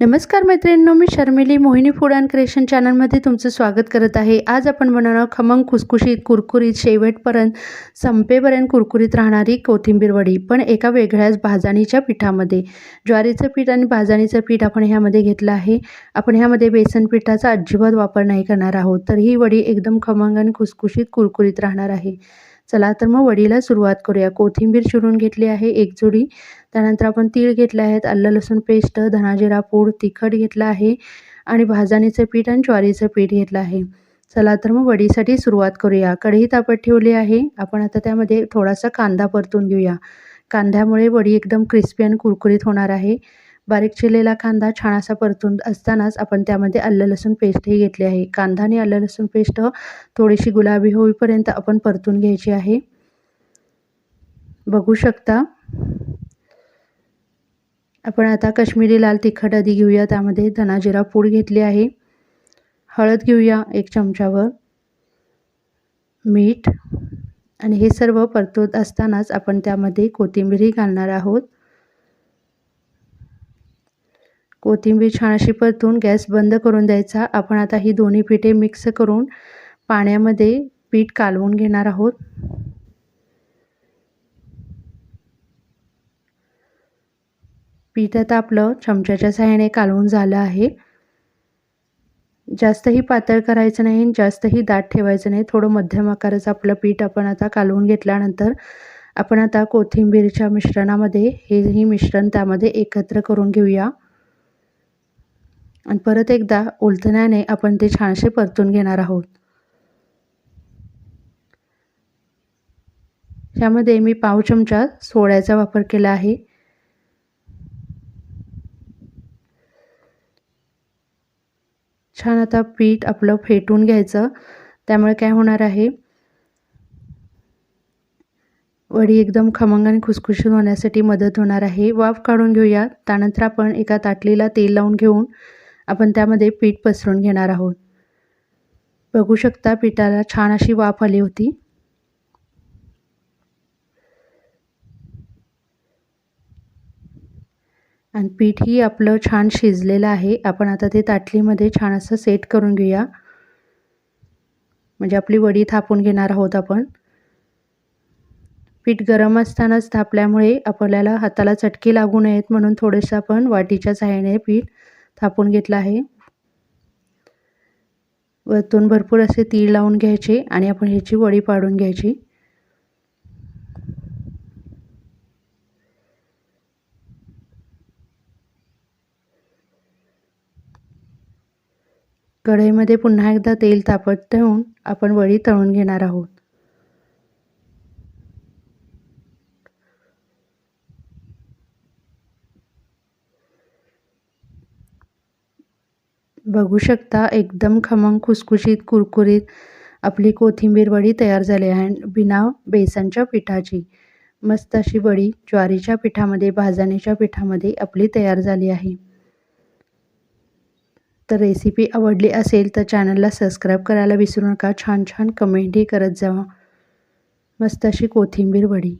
नमस्कार मैत्रिणींनो मी Sharmili Mohini food and creation चॅनलमध्ये तुमचं स्वागत करत आहे. आज आपण बनवणार खमंग खुसखुशीत कुरकुरीत शेवटपर्यंत संपेपर्यंत कुरकुरीत राहणारी कोथिंबीर वडी पण एका वेगळ्याच भाजणीच्या पिठामध्ये. ज्वारीचं पीठ आणि भाजणीचं पीठ आपण ह्यामध्ये घेतलं आहे. आपण ह्यामध्ये बेसन पिठाचा अजिबात वापर नाही करणार आहोत. तर ही वडी एकदम खमंग आणि खुसखुशीत कुरकुरीत राहणार आहे. चला तर मग वडीला सुरुवात करूया. कोथिंबीर चिरून घेतली आहे एक जोडी. त्यानंतर आपण तीळ घेतले आहेत आलं लसूण पेस्ट धनाजिरा पूड तिखट घेतलं आहे आणि भाजणीचं पीठ आणि ज्वारीचं पीठ घेतलं आहे. चला तर मग वडीसाठी सुरुवात करूया. कढई तापत ठेवली आहे. आपण आता त्यामध्ये थोडासा कांदा परतून घेऊया. कांद्यामुळे वडी एकदम क्रिस्पी आणि कुरकुरीत होणार आहे. बारीक चिरलेला कांदा छान असा परतून असतानाच आपण त्यामध्ये आलं लसूण पेस्टही घेतली आहे. कांदा आणि आलं लसूण पेस्ट थोडीशी गुलाबी होईपर्यंत आपण परतून घ्यायची आहे. बघू शकता. आपण आता कश्मीरी लाल तिखट आधी घेऊया. त्यामध्ये धनाजिरा पूड घेतली आहे. हळद घेऊया एक चमचावर. मीठ. आणि हे सर्व परतवत असतानाच आपण त्यामध्ये कोथिंबीरही घालणार आहोत. कोथिंबीर छान अशी परतून गॅस बंद करून द्यायचा. आपण आता ही दोन्ही पिठे मिक्स करून पाण्यामध्ये पीठ कालवून घेणार आहोत. पीठ आता आपलं चमच्याच्या सहाय्याने कालवून झालं आहे. जास्तही पातळ करायचं नाही जास्तही दाट ठेवायचं नाही. थोडं मध्यम आकाराचं आपलं पीठ आपण आता कालवून घेतल्यानंतर आपण आता कोथिंबीरच्या मिश्रणामध्ये हेही मिश्रण त्यामध्ये एकत्र करून घेऊया. आणि परत एकदा उलटण्याने आपण ते छानसे परतून घेणार आहोत. ह्यामध्ये मी पाव चमचा सोड्याचा वापर केला आहे. छान आता पीठ आपलं फेटून घ्यायचं. त्यामुळे काय होणार आहे? वडी एकदम खमंग आणि खुसखुशीत होण्यासाठी मदत होणार आहे. वाफ काढून घेऊया. त्यानंतर आपण एका ताटलीला तेल लावून घेऊन आपण त्यामध्ये पीठ पसरून घेणार आहोत. बघू शकता पिठाला छान अशी वाफ आली होती. आणि पीठही आपलं छान शिजलेलं आहे. आपण आता ते ताटलीमध्ये छान असं सेट करून घेऊया. म्हणजे आपली वडी थापून घेणार आहोत आपण. पीठ गरम असतानाच थापल्यामुळे आपल्याला हाताला चटके लागू नयेत म्हणून थोडंसं आपण वाटीच्या सहाय्याने पीठ थापून घेतलं आहे. वरतून भरपूर असे तीळ लावून घ्यायचे आणि आपण ह्याची वडी पाडून घ्यायची. कढईमध्ये पुन्हा एकदा तेल तापत ठेवून आपण वडी तळून घेणार आहोत. बघू शकता एकदम खमंग खुसखुशीत कुरकुरीत आपली कोथिंबीर वडी तयार झाली आहे बिना बेसनच्या पिठाची. मस्त अशी वडी ज्वारीच्या पिठामध्ये भाजणीच्या पिठामध्ये आपली तयार झाली आहे. तर रेसिपी आवडली असेल तर चॅनलला सबस्क्राईब करायला विसरू नका. छान छान कमेंटही करत जावा. मस्त अशी कोथिंबीर वडी.